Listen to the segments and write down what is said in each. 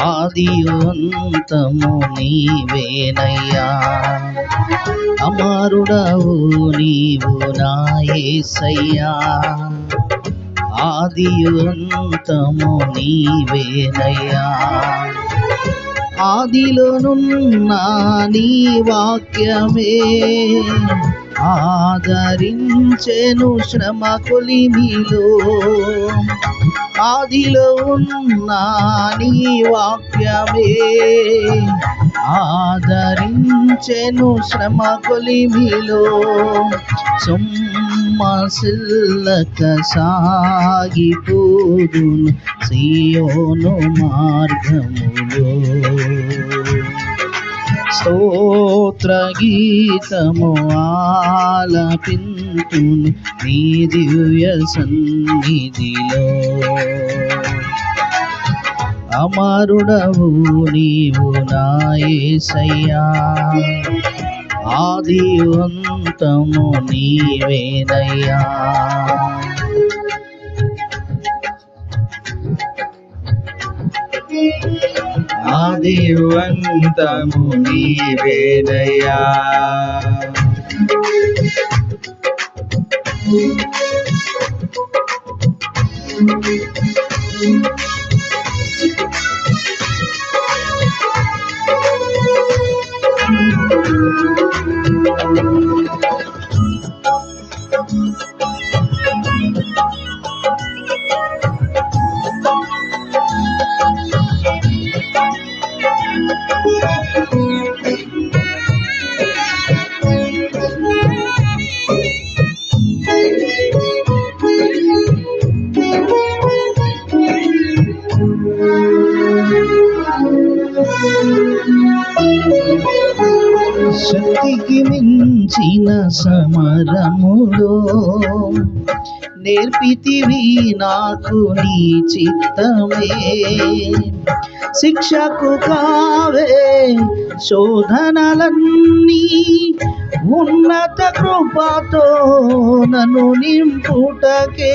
ఆది అంతము నీవేనయ్యా. అమారుడవు నీవు నాయసయ్యా ఆది అంతము నీవేనయ్యా. ఆదిలోనున్న నీ వాక్యమే. ఆదరించెను శ్రమ కొలిమిలో. ఆదిలో ఉన్న నీ వాక్యమే. ఆదరించెను శ్రమ కొలిమిలో. సుమ్ సొమ్మసిల్లక సాగిపోదును సియోను మార్గములో. స్తోత్ర గీతము ఆలపింతును నీ దివ్య సన్నిధిలో. అమరుడవు నీవు నాయసయ్యా ఆది అంతము నీవేనయ్యా. ఆది అంతము నీవేనయ్యా. thank you శక్తికి సమరముడు నేర్పితివి నాకు నీ చిత్తమే. శిక్షకు కావే శోధనలన్నీ ఉన్నత కృపతో నన్ను నింపుటకే.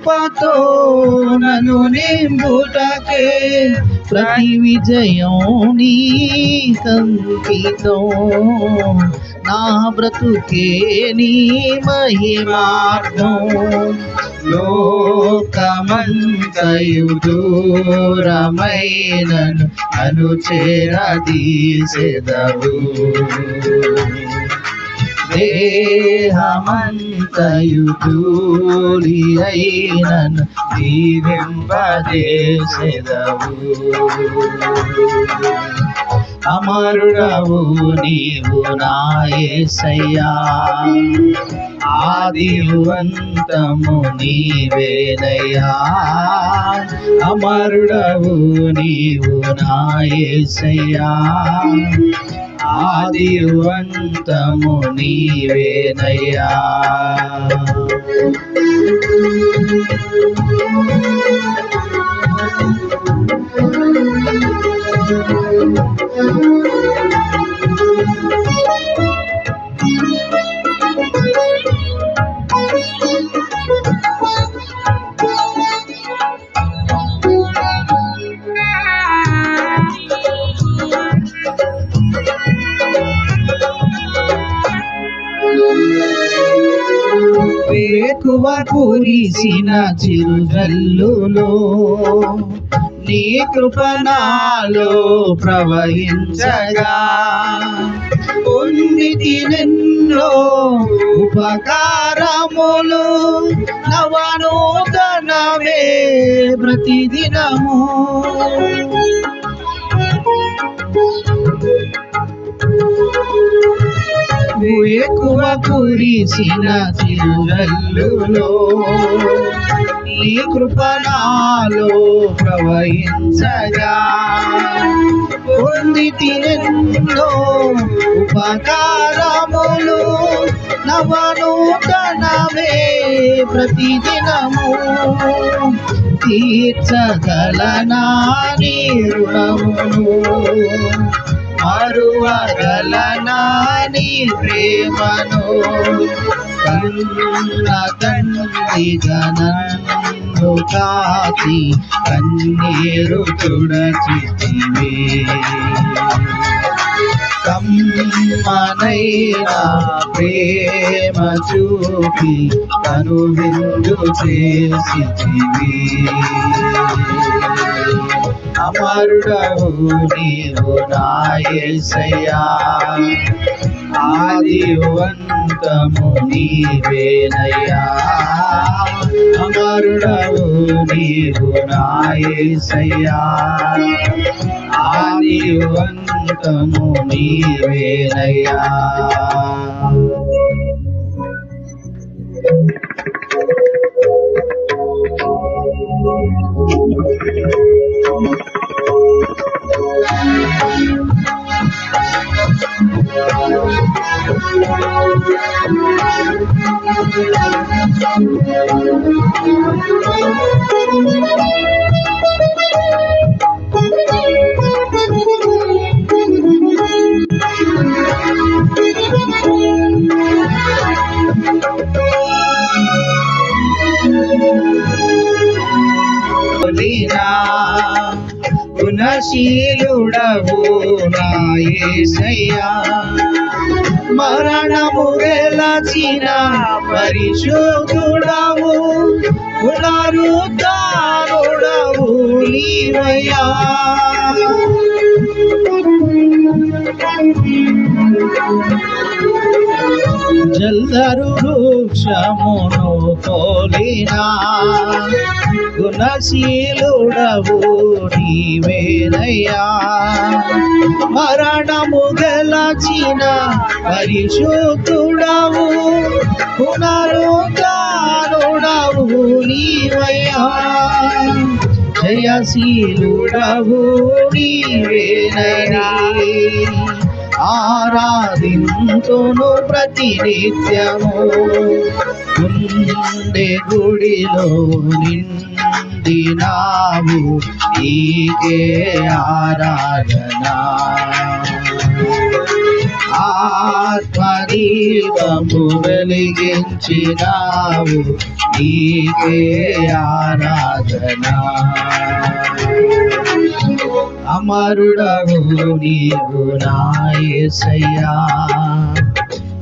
కృపతో నను నింపుటకే ప్రతి విజయం నీ కంకితం నా బ్రతుకే నీ మహిమార్థం. లోకమంతయు దూరమైనను అను చేరదీసెదవు దేహమంతయు దూరి అయినను దీవింపదేసెదవు అమరుడవు నీవు నాయసయ్యా ఆదివంతము నీవేనయ్యా అమరుడవు నీవు నాయసయ్యా ఆదివంతము నీవేనయ్యా Thank you. వేకువ కురిసిన చిరుజల్లులో నీ కృపణాలో ప్రవహించగా. ఉంది నిన్నో ఉపకారములు నవనూతనమే ప్రతిదినము. ఎక్కువ కురిసిన చిరుజల్లులో నీ కృపణాలో ప్రవహించగా. పొంది తినెన్నో ఉపకారములు నవనూతనమే ప్రతిదినము. తీర్చగలనా నీ రుణమును? మరువగలనా నీ ప్రేమను కన్న తండ్రి గనన్ను కాచి కన్నీరు తుడచితివే కమ్మనైనా ప్రేమ చూపి కను విందు చేసి అమరుడవు నీవు నాయసయ్యా. ఆదివంతము నీవేనయ్యా. అమరుడవు నీవు నాయసయ్యా. ఆదివంతము నీవేనయ్యా. Lina. గుణశీలుడవు నాయసయ్యా మరణము గెలచిన పరిశుద్ధుడవు పునరుద్ధారుడవు నీవయ్యా. జల్లరు వృక్షమును పోలినా గుణశీలుడవు నీవేనయ్యా. మరణము గెలచిన పరిశుద్ధుడవు పునరుద్ధారుడవు నీవయ్యా. జయశీలుడవు నీవేనయ్యా. ఆరాధింతును ప్రతినిత్యము. ఉండే గుడిలో నిండినావు నీకే ఆరాధన. ఆత్మదీపము వెలిగించినావు నీకే ఆరాధన. అమరుడవు నీవు నాయసయ్యా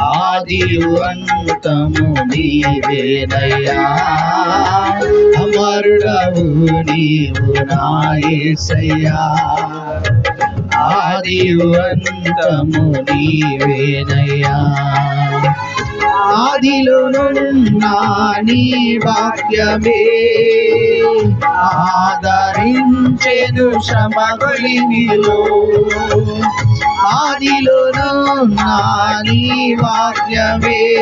ఆది అంతము నీవేనయ్యా. అమరుడవు నీవు నాయసయ్యా ఆది అంతము నీవేనయ్యా. ఆదిలోనున్న నీ వాక్యమే. ఆదరించెను శ్రమగలిమిలో ఆదిలోనున్న నీ వాక్యమే.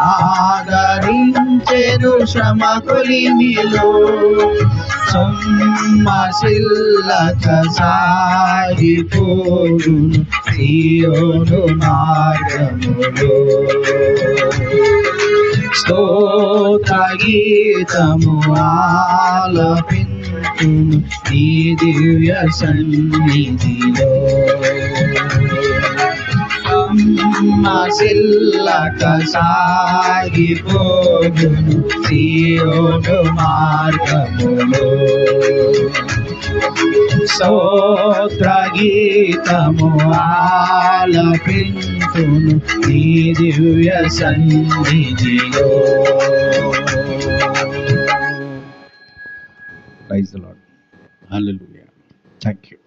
ఆదరించెను శ్రమగలిమిలో సొమ్మశిల్లక సాగిపోడును సియోను మార్గములో. స్తోత్ర గీతము ఆలపింతును నీ దివ్య సన్నిధిలో. సిల్లక సాగిపోదును సియోను మార్గములో. స్తోత్ర గీతము ఆలపింతును నీ దివ్య సన్నిధిలో praise lord hallelujah thank you